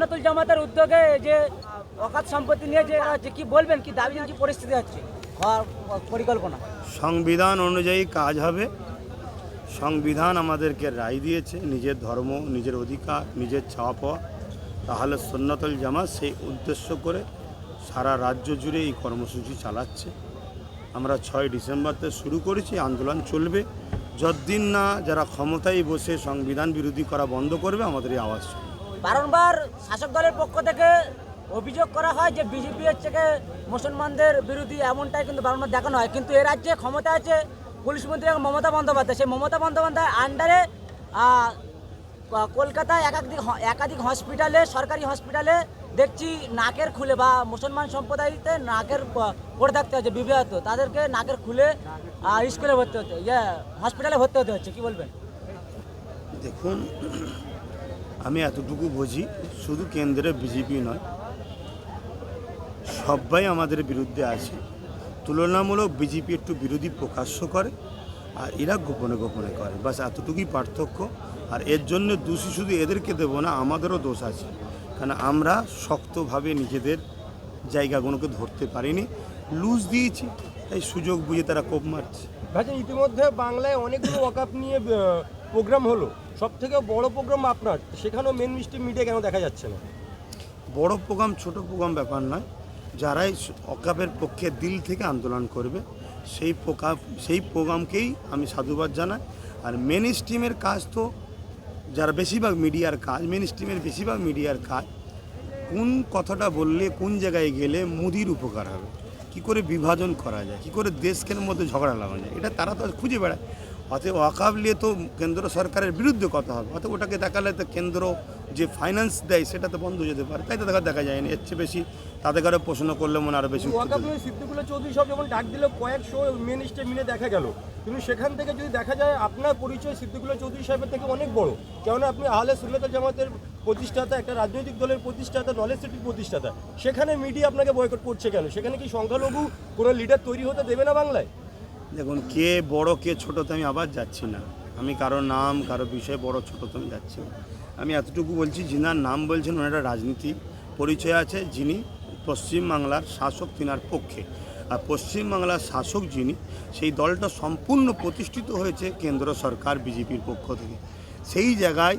সুন্নাতুল জামাতের উদ্যোগে যে অকাত সম্পত্তি নিয়ে যে কি বলবেন, কি দাবি কি পরিস্থিতি হচ্ছে? পরিকল্পনা। সংবিধান অনুযায়ী কাজ হবে। সংবিধান আমাদেরকে রায় দিয়েছে, নিজের ধর্ম, নিজের অধিকার, নিজের ছাওয়া পাওয়া। তাহলে সন্ন্যতল জামা সেই উদ্দেশ্য করে সারা রাজ্য জুড়ে এই কর্মসূচি চালাচ্ছে। আমরা ছয় ডিসেম্বর থেকে শুরু করেছি, আন্দোলন চলবে। যতদিন না যারা ক্ষমতায় বসে সংবিধান বিরোধী করা বন্ধ করবে, আমাদের এই আওয়াজ। বারংবার শাসক দলের পক্ষ থেকে অভিযোগ করা হয় যে বিজেপি হচ্ছে মুসলমানদের বিরোধী এমনটাই কিন্তু বারংবার দেখানো হয়। কিন্তু এ রাজ্যে ক্ষমতা আছে পুলিশ মন্ত্রী এবং মমতা বন্দ্যোপাধ্যায়। সেই মমতা বন্দ্যোপাধ্যায়ের আন্ডারে কলকাতায় একাধিক একাধিক হসপিটালে সরকারি হসপিটালে দেখছি নাকের খুলে বা মুসলমান সম্প্রদায়তে নাকের পড়ে থাকতে হচ্ছে, বিবাহত। তাদেরকে নাকের খুলে স্কুলে ভর্তি হতে ইয়ে হসপিটালে ভর্তি হতে হচ্ছে, কি বলবেন? দেখুন আমি এতটুকু বুঝি, শুধু কেন্দ্রে বিজেপি নয়, সবাই আমাদের বিরুদ্ধে আছে। তুলনামূলক বিজেপি একটু বিরোধী প্রকাশ্য করে, আর এরা গোপনে গোপনে করে। বাস এতটুকুই পার্থক্য, আর এর জন্য দোষী শুধু এদেরকে দেবো না, আমাদেরও দোষ আছে। কারণ আমরা শক্তভাবে নিজেদের জায়গাগুলোকে ধরতে পারিনি, লুজ দিয়েছি, তাই সুযোগ বুঝে তারা কোপ মারছে। ইতিমধ্যে বাংলায় অনেকগুলো ওয়াকআপ নিয়ে প্রোগ্রাম হলো সব থেকে বড় প্রোগ্রাম আপনার, সেখানেও মেন মিষ্টি মিডিয়া কেন দেখা যাচ্ছে না? বড় প্রোগ্রাম ছোট প্রোগ্রাম ব্যাপার নয়, যারাই অকাপের পক্ষে দিল থেকে আন্দোলন করবে, সেই প্রোগ্রাম সেই প্রোগ্রামকেই আমি সাধুবাদ জানাই। আর মেন স্ট্রিমের কাজ তো, যারা বেশিরভাগ মিডিয়ার কাজ মেন স্ট্রিমের বেশিরভাগ মিডিয়ার কাজ, কোন কথাটা বললে, কোন জায়গায় গেলে মুদির উপকার হবে? কি করে বিভাজন করা যায়? কি করে দেশকের মধ্যে ঝগড়া লাগানো যায়? এটা তারা তো খুঁজে বেড়ায়। অতএব ওয়াকাব নিয়ে তো কেন্দ্র সরকারের বিরুদ্ধে কথা হবে। অতএব ওটাকে দেখালে তো কেন্দ্র যে ফাইন্যান্স দেয় সেটা তো বন্ধ হয়ে যেতে পারে। তাই তো দেখা দেখা যায়নি। এর চেয়ে বেশি তাদের কারও প্রশ্ন করলে মনে আরও বেশি সিদ্দিকুল্লাহ চৌধুরী সব যখন ডাক দিল কয়েকশো মেন মিলে দেখা গেল। কিন্তু সেখান থেকে যদি দেখা যায় আপনার পরিচয় সিদ্দিকুল্লাহ চৌধুরী সাহেবের থেকে অনেক বড়। কেননা আপনি আহলে সুল্লাত জামাতের প্রতিষ্ঠাতা একটা রাজনৈতিক দলের প্রতিষ্ঠাতা নলেজ সিটির প্রতিষ্ঠাতা। সেখানে মিডিয়া আপনাকে বয়কট করছে কেন? সেখানে কি সংখ্যালঘু কোনো লিডার তৈরি হতে দেবে না বাংলায়? দেখুন, কে বড়, কে ছোট, তো আমি আবার যাচ্ছি না। আমি কারও নাম, কারও বিষয়ে বড়, ছোট, তো আমি যাচ্ছি না। আমি এতটুকু বলছি, যিনার নাম বলছেন, ওনারা রাজনীতি পরিচয় আছে। যিনি পশ্চিমবাংলার শাসক, তিনার পক্ষে। আর পশ্চিমবাংলার শাসক যিনি, সেই দলটা সম্পূর্ণ প্রতিষ্ঠিত হয়েছে কেন্দ্র সরকার, বিজেপির পক্ষ থেকে। সেই জায়গায়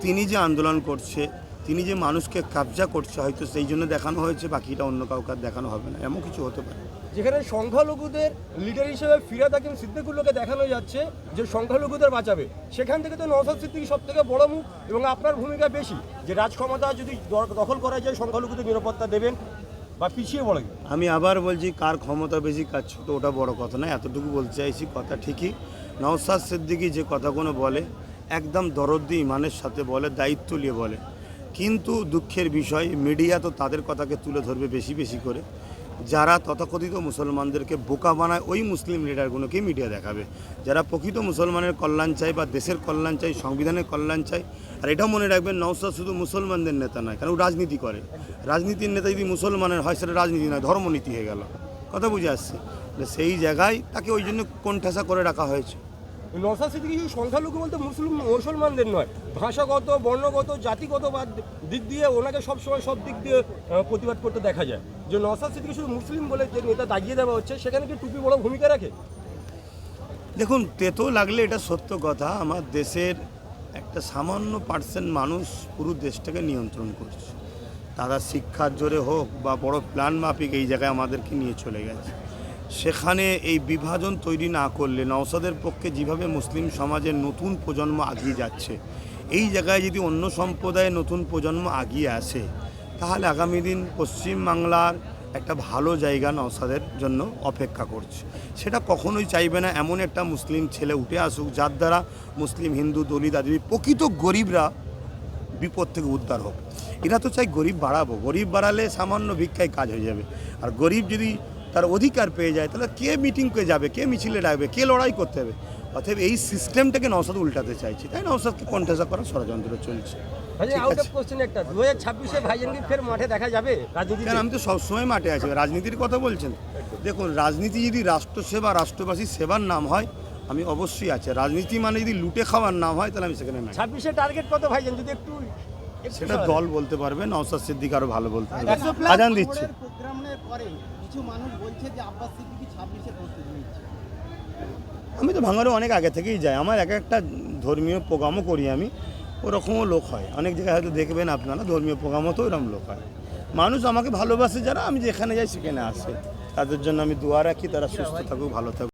তিনি যে আন্দোলন করছে, তিনি যে মানুষকে কাবজা করছে, হয়তো সেই জন্য দেখানো হয়েছে, বাকিটা অন্য কাউকে দেখানো হবে না। এমন কিছু হতে পারে। যেখানে সংখ্যালঘুদের লিডার হিসেবে ফিরাদ হাকিম সিদ্দিকুল্লোকে দেখানো যাচ্ছে যে সংখ্যালঘুদের বাঁচাবে। সেখান থেকে তো নওসাদ সিদ্দিকি সব থেকে বড় মুখ এবং আপনার ভূমিকা বেশি যে রাজক্ষমতা যদি দখল করা যায়, সংখ্যালঘুদের নিরাপত্তা দেবেন বা পিছিয়ে পড়ে। আমি আবার বলছি, কার ক্ষমতা বেশি কাজ ছোট, ওটা বড় কথা নয়, এতটুকু বলতে চাইছি, কথা ঠিকই। নওসাদ সিদ্দিকি যে কথাগুলো বলে, একদম দরদ্দি ইমানের সাথে বলে, দায়িত্ব নিয়ে বলে। কিন্তু দুঃখের বিষয় মিডিয়া তো তাদের কথাকে তুলে ধরবে বেশি বেশি করে। যারা তথাকথিত মুসলমানদেরকে বোকা বানায়, ওই মুসলিম লিডারগুলোকেই মিডিয়া দেখাবে। যারা প্রকৃত মুসলমানের কল্যাণ চাই বা দেশের কল্যাণ চাই সংবিধানের কল্যাণ চাই আর এটাও মনে রাখবেন নওসাদ শুধু মুসলমানদের নেতা নয়, কারণ রাজনীতি করে। রাজনীতির নেতা যদি মুসলমানের হয়, সেটা রাজনীতি নয়, ধর্মনীতি হয়ে গেল। কথা বুঝে আসছে। সেই জায়গায় তাকে ওই জন্য কোন কোণঠাসা করে রাখা হয়েছে। নওসাদ সিদ্দিকি শুধু সংখ্যালঘু বলতে মুসলিম, মুসলমানদের নয়, ভাষাগত, বর্ণগত, জাতিগত দিক দিয়ে ওনাকে সবসময় সব দিক দিয়ে প্রতিবাদ করতে দেখা যায়। যে নওসাদ সিদ্দিকি শুধু মুসলিম বলে যে নেতা দাগিয়ে দেওয়া হচ্ছে, সেখানে কি টুপি বড় ভূমিকা রাখে? দেখুন তেতো লাগলে এটা সত্য কথা, আমার দেশের একটা সামান্য পার্সেন্ট মানুষ পুরো দেশটাকে নিয়ন্ত্রণ করছে। তারা শিক্ষার জোরে হোক বা বড় প্ল্যান মাফিক এই জায়গায় আমাদেরকে নিয়ে চলে গেছে। সেখানে এই বিভাজন তৈরি না করলে নওসাদের পক্ষে যেভাবে মুসলিম সমাজের নতুন প্রজন্ম আগিয়ে যাচ্ছে, এই জায়গায় যদি অন্য সম্প্রদায়ের নতুন প্রজন্ম আগিয়ে আসে, তাহলে আগামী দিন পশ্চিমবাংলার একটা ভালো জায়গা নওসাদের জন্য অপেক্ষা করছে। সেটা কখনোই চাইবে না এমন একটা মুসলিম ছেলে উঠে আসুক, যার দ্বারা মুসলিম, হিন্দু, দলিত আদি প্রকৃত গরিবরা বিপদ থেকে উদ্ধার হোক। এরা তো চাই গরিব বাড়াবো। গরিব বাড়ালে সামান্য ভিক্ষায় কাজ হয়ে যাবে। আর গরিব যদি তার অধিকার পেয়ে যায় তাহলে কে মিটিং করে যাবে কে মিছিলে ডাকবে কে লড়াই করতে হবে? অতএব এই সিস্টেমটাকে নওসাদ উল্টাতে চাইছি তাই নওসাদকে কণ্ঠাসা করার ষড়যন্ত্র চলছে। আমি তো সবসময় মাঠে আছি রাজনীতির কথা বলছেন? দেখুন রাজনীতি যদি রাষ্ট্রসেবা রাষ্ট্রবাসীর সেবার নাম হয় আমি অবশ্যই আছে। রাজনীতি মানে যদি লুটে খাওয়ার নাম হয় তাহলে আমি সেখানে নাই। ছাব্বিশে টার্গেট কত ভাইজান? যদি একটু সেটা দল বলতে পারবে নওসাদ সিদ্দিক আরও ভালো বলতে পারবে। আজান দিচ্ছে। কিছু মানুষ বলছে যে আব্বাস সিদ্দিকি ছাব্বিশে প্রস্তুতি নিচ্ছে আমি তো ভাঙারও অনেক আগে থেকেই যাই। আমার এক একটা ধর্মীয় প্রোগ্রামও করি আমি। ওরকমও লোক হয়। অনেক জায়গায় হয়তো দেখবেন আপনারা, ধর্মীয় প্রোগ্রামও তো ওরকম লোক হয়। মানুষ আমাকে ভালোবাসে যারা, আমি যেখানে যাই সেখানে আসে। তাদের জন্য আমি দোয়া রাখি, তারা সুস্থ থাকুক, ভালো থাকুক।